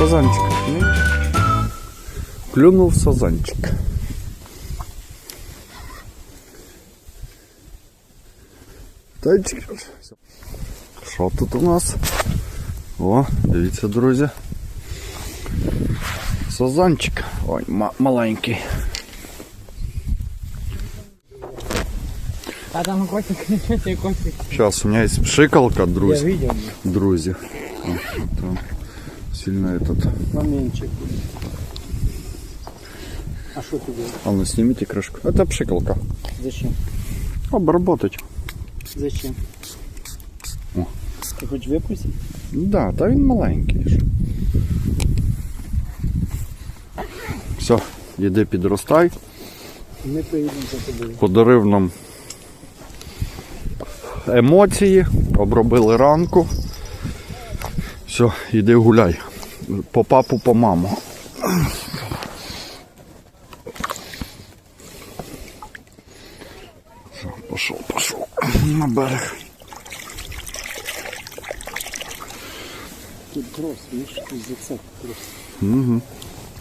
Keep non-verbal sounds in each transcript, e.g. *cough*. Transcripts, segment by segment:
сазанчик. Ні? Клюнув сазанчик. Тайчик. Що тут у нас? О, дивіться, друзі. Сазанчик. Ой, ма- маленький. А там котик, *laughs* не котик. Сейчас у меня есть пшикалка, Я друзі. видел. Друзі. О, Там сильно этот. Моментчик. А что ты делаешь? А ну снимите крышку. Это пшикалка. Зачем? Обработать. Зачем? О. Ты хочешь выпустить? Да, та він маленький. ж. Все, іди підростай. Мы поедем за тобой. Подарив нам емоції, обробили ранку. Все, іди гуляй. По папу, по маму. Все, пошел, пошел на берег. Тут трос, видишь, тут зацеп трос. Угу.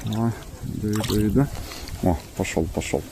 Давай, иди, иди, иди. О, пошел, пошел.